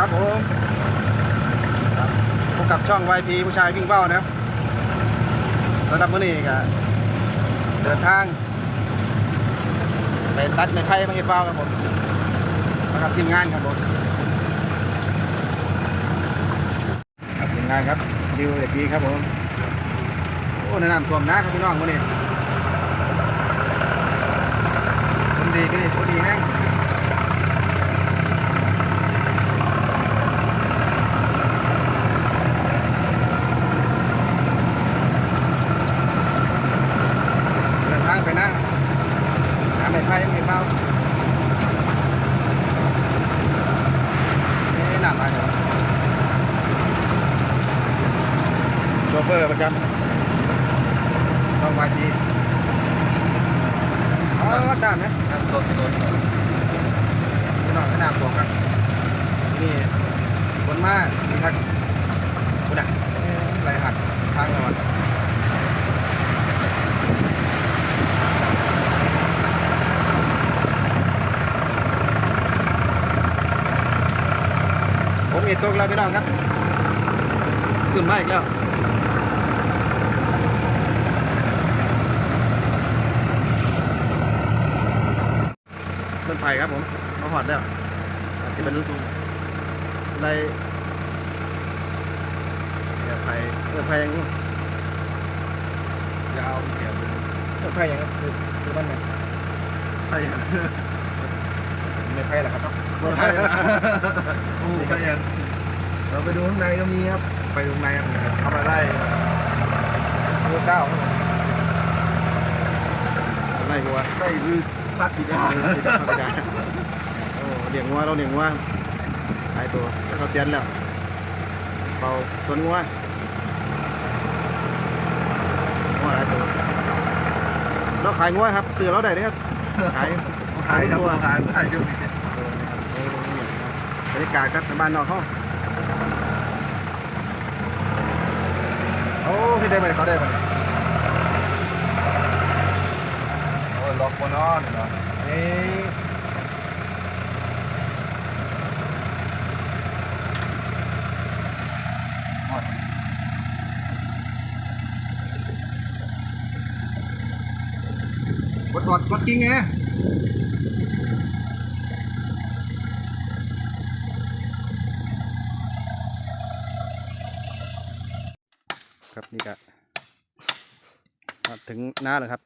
ครับผมพบกับช่อง YP ผู้ชายวิ่งเบ้านะครับระดับมื้อนี้ก็เดินทางไปตัดไม้ไผ่มาเฮ็ดเบ้าครับผมมากับทีมงานครับผมกับทีมงานครับดิวเด็กดีครับผมโอ้แนะนำท่วมน้าครับพี่น้องมื้อนี้คนดีก็ดีคนดีแห้ง เดินทางไปนะหา ไม่ไพ่ไม่เมาเอ๊ะหนักไปเหรอโชเฟอร์ประจำต้องมาทีอ๋อวัดดามไหมน้ำตัวตัวพี่น้องแนะนำตัวครับนี่คนมากมีทักคุณอะเอ๊ะไรหักทางเราอะ ผมเอ็ด ตกแล้วพี่น้องครับขึ้นมาอีกแล้วต้นไผ่ครับผมมาหอดแล้วอาจจะเป็นอะไรเนี่ยไผ่เออไผ่ยังนี้ยาวเขียวเออไผ่ยังครับคือคือบ้านไหนไผ่ยังไม่ไผ่หรอครับเนาะไผ่โอ้ไผ่ยัง เราไปดูข้างในก็มีครับ ไปตรงไหนครับทำอะไรได้ดูเก้าอะไรกูวะได้รือพักที่ได้โอ้เลี้ยงงัวเราเลี้ยงงัวหายตัวแล้วเขาเสียนแล้วเป่าสวนงัวงัวหายตัวเราขายงัวครับซื้อเราได้เลยครับขายขายครับขายขายจุดบรรยากาศครับบ้านนอกเขา อ้พี่ได้ไหมเขาได้ไหมโอ้ล็อกบนนอนเนาะนี่กดกดกดกิ้งไง ครับนี่ก็มาถึงหน้าแล้วครับ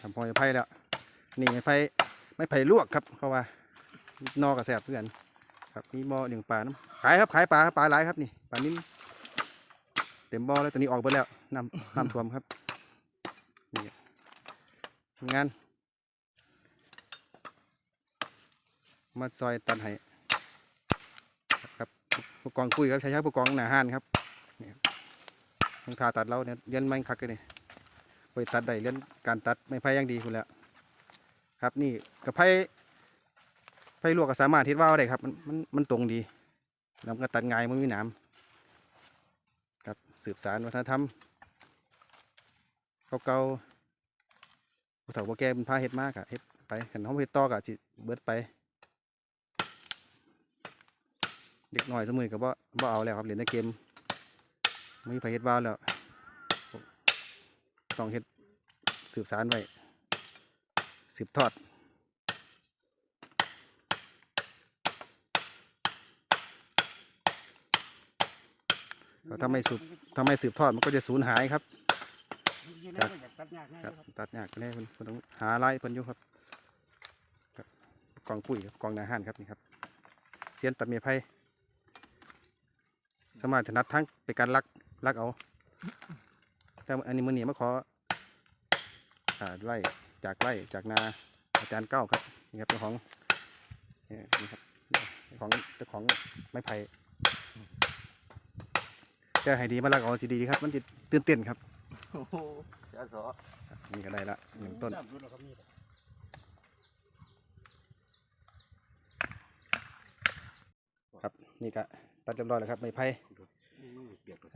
ทำพอจะไพ่แล้ว นี่ไม่ไผ่ไม่ไผ่ลวกครับเขาว่านอกกระแสบเพื่อนครับมีหม้อหนึ่งปลาน้ำขายครับขายปลาปลาหลายครับนี่ปลานิ่มเต็มบ่อแล้วตอนนี้ออกไปแล้วน้ำน้ำท่วมครับนี่งานมาซอยตันให้ครับผู้กองคุยครับใช้ใช้ผู้กองหนาห้านครับนี่ครับ ทางทาตัดเราเนี่ยเลี้ยนไม่คักเลยนี่ไปตัดได้เลี้ยนการตัดไม่ไผ่ยังดีคุณแล้วครับนี่กับไผ่ไผ่ลวกก็สามารถเฮ็ดว่าวได้ครับ มันมันมันตรงดีแล้วก็ตัดง่ายมันมีหนามครับสืบสารวัฒนธรรมเก่าๆผู้เฒ่าผู้แก่เป็นพาเฮ็ดมากอะเฮ็ดไปขันเขาเฮ็ดตอก็สิเบิดไป เด็กหน้อยสมือก็บ่บ่เอาแล้วครับเล่นแต่เกมไม่มีไผเฮ็ดว่าวแล้ว ต้องเฮ็ดสืบสารไว้ สืบทอดก็ถ้าไม่สืบถ้าไม่สืบทอดมันก็จะสูญหายครับ ครับครับตัดยากแน่เพิ่นเพิ่นต้องหาไล่เพิ่นอยู่ครับครับกองปุ๋ยครับกองนาหารครับนี่ครับ เสียนตัดเมียไผ่สามารถถนัดทั้งในการลัก ลักเอาแต่อันนี้มือนี้มาขออ่าไล่จากไล่จากนาอาจารย์เก้าครับนี่ครับเจ้าของนี่ครับเจ้าของเจ้าของไม้ไผ่จะให้ดีมาลักเอาสิดีครับ มันจะตื่นเต้นครับโอ้โหเสียสอนี่ก็ได้ละหนึ่งต้นครับนี่ก็ตัดเรียบร้อยแล้วครับไม้ไผ่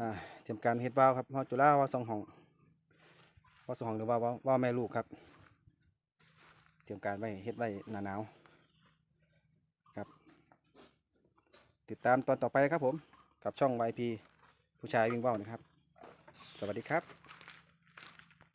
อ่าเตรียมการเฮ็ดว่าวครับฮอดจุฬาว่าสองห้องว่าสองห้องหรือว่าว่าแม่ลูกครับ เตรียมการไว้เฮ็ดไว้หนาหนาวครับ ติดตามตอนต่อไปครับผม กับช่อง YP ผู้ชายวิ่งว่าวนะครับ สวัสดีครับ